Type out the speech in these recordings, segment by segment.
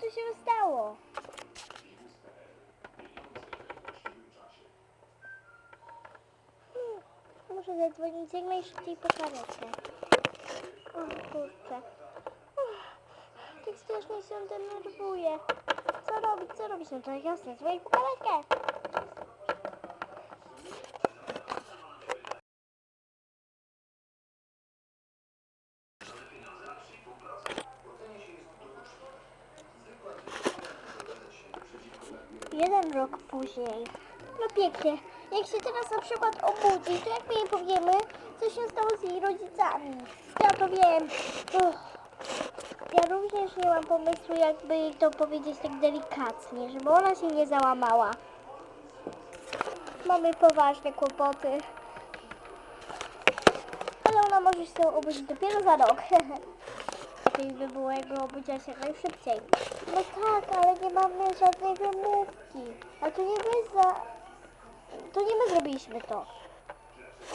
Tu się stało? Hmm, Muszę zadzwonić jak najszybciej po karetkę. O kurczę. Tak strasznie się denerwuję. Co robić, co robić? No to jasne, dzwonić po karetkę. Jeden rok później. No pięknie. Jak się teraz na przykład obudzi, to jak my jej powiemy, co się stało z jej rodzicami? Ja to wiem. Uff. Ja również nie mam pomysłu, jakby jej to powiedzieć tak delikatnie, żeby ona się nie załamała. Mamy poważne kłopoty. Ale ona może się obudzić dopiero za rok. Lepiej by było, jakby obudziła się najszybciej. No tak, ale nie mamy żadnej wymówki. A to nie my za... To nie my zrobiliśmy to.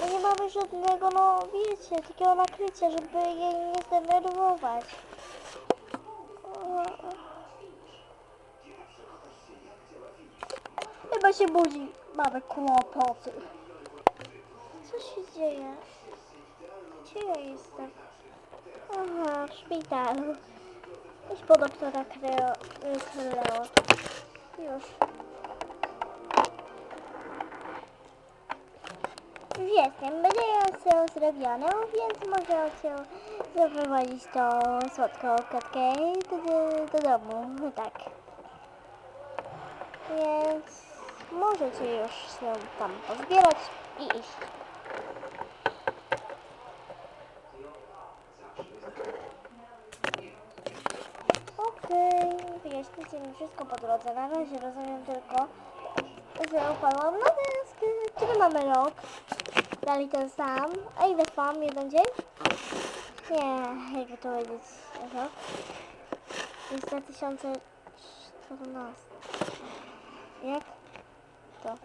No nie mamy żadnego, no wiecie, takiego nakrycia, żeby jej nie zdenerwować. Chyba się budzi. Mamy kłopoty. Co się dzieje? Gdzie ja jestem? Aha, w szpitalu. Idź po doktora Kreo. Kreo. Już. Jestem, będzie ją zrobione, więc mogę cię zaprowadzić do słodką kotkę do, do, do domu. No tak. Więc możecie już się tam pozbierać i iść. Okej, wyjaśnicie mi wszystko po drodze. Na razie rozumiem tylko, że upadłam na deskę. Kiedy mamy rok? Dalej ten sam. A ile trwam? Jeden dzień? Nie, jakby to powiedzieć. Rok? Jest 2014. Jak? To.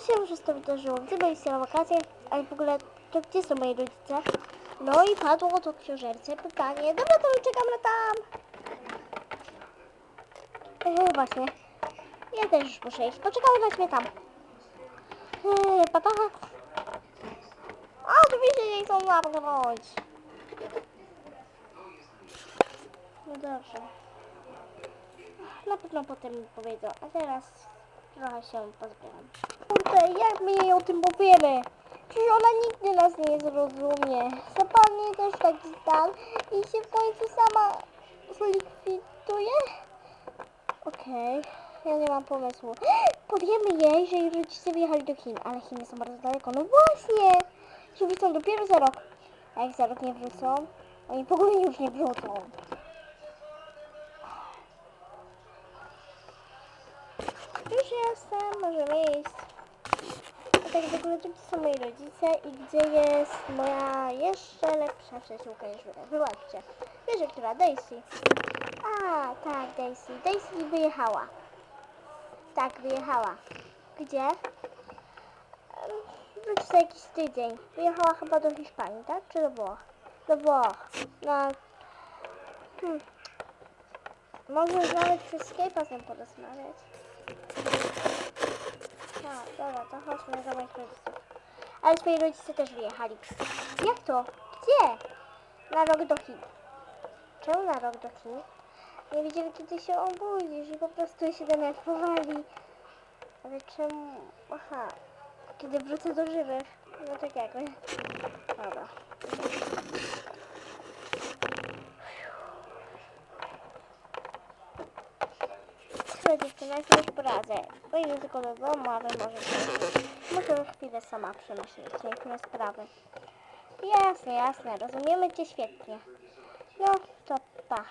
Co się tym wydarzyło? Gdzie byliście na wakacjach? Ale w ogóle, to gdzie są moi rodzice? No i padło to książęce pytanie. Dobra, to czekam na tam. Właśnie. Ja też już muszę iść. Poczekamy na mnie tam. E, papa. A, tu mi się nie chcą zamknąć. No dobrze. Na pewno potem mi powiedzą. A teraz trochę się pozbieram. Kurde, jak my jej o tym powiemy? Przecież ona nigdy nas nie zrozumie. Zapadnie też taki stan i się w końcu sama zlikwiduje? Okej, ja nie mam pomysłu. Powiemy jej, że jej rodzice wyjechali do Chin, ale Chiny są bardzo daleko. No właśnie! Że wrócą dopiero za rok. A jak za rok nie wrócą? Oni w ogóle już nie wrócą. Już jestem, możemy iść. A tak w ogóle gdzie są moi rodzice i gdzie jest moja jeszcze lepsza przyjaciółka niż wy. Wybaczcie. Wiecie, która? Daisy. A, tak, Daisy. Daisy wyjechała. Tak, wyjechała. Gdzie? Wróci za jakiś tydzień. Wyjechała chyba do Hiszpanii, tak? Czy do Włoch? Do Włoch. No. Hmm. Może nawet przez Skype'a z nią porozmawiać. No, dobra, to chodźmy do moich rodziców. Ale twoi rodzice też wyjechali. Jak to? Gdzie? Na rok do Chin. Czemu na rok do Chin? Nie wiedzieli kiedy się obudzisz i po prostu się denerwowali. Ale czemu... Aha. Kiedy wrócę do żywych. No tak jakby. Dobra. Słuchaj dziewczyna, ja już poradzę. Pojedę tylko do domu, a wy możecie... Muszę chwilę sama przemyśleć niektóre sprawy. Jasne, jasne, rozumiemy cię świetnie. No, to pa.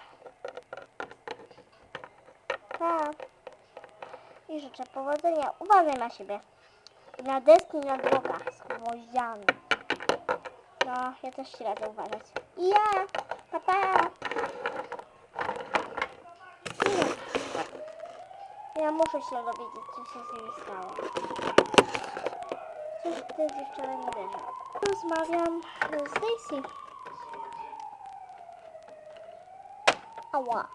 Pa. I życzę powodzenia. Uważaj na siebie. Na deski, na drogach z gwoździami. No, ja też ci radzę uważać. I ja. Pa, pa. Ja muszę się dowiedzieć, co się z nimi stało. Coś w tę dziewczynę nie wierzę. Rozmawiam z Daisy. Ała.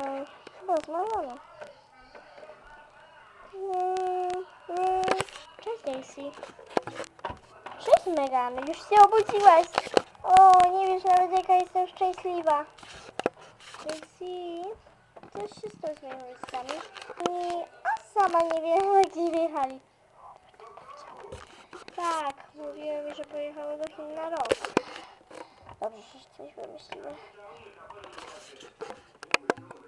Okej, chyba znalazłam. Cześć Daisy. Cześć Megan, już się obudziłaś. O, nie wiesz nawet jaka jestem szczęśliwa. Daisy, coś się stało z moimi rodzicami. I, a sama nie wiem, gdzie wyjechali. Tak, mówiła mi, że pojechała do Chin na rok. Dobrze, że coś wymyśliłem.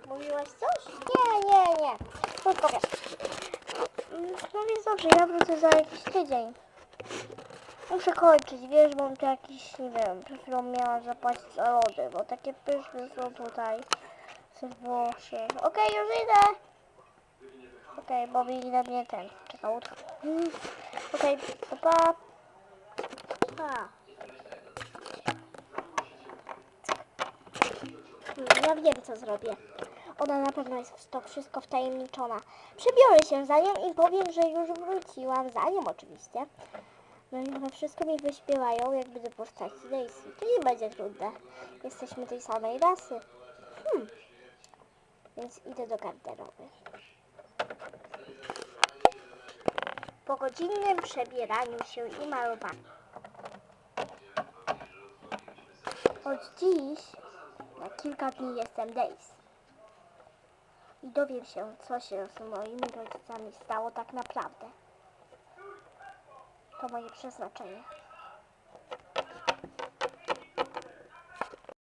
Mówiłaś coś? Nie, nie, nie. Tylko wiesz. Mm, No więc dobrze, ja wrócę za jakiś tydzień. Muszę kończyć, wiesz, bo tu jakiś, nie wiem, przed chwilą miałam zapłacić za lody, bo takie pyszne są tutaj. Ze Włoszech. Okej, już idę. Okej, bo mi na mnie ten, czeka łódka. Mm. Okej, pa, pa. Pa. Hmm, Ja wiem, co zrobię. Ona na pewno jest w to wszystko wtajemniczona. Przebiorę się za nią i powiem, że już wróciłam. Za nią oczywiście. No i chyba wszystko mi wyśpiewają, jak będę postaci Daisy. To nie będzie trudne. Jesteśmy tej samej rasy. Hmm. Więc idę do garderoby. Po godzinnym przebieraniu się i malowaniu. Od dziś na kilka dni jestem Daisy. I dowiem się, co się z moimi rodzicami stało tak naprawdę. To moje przeznaczenie.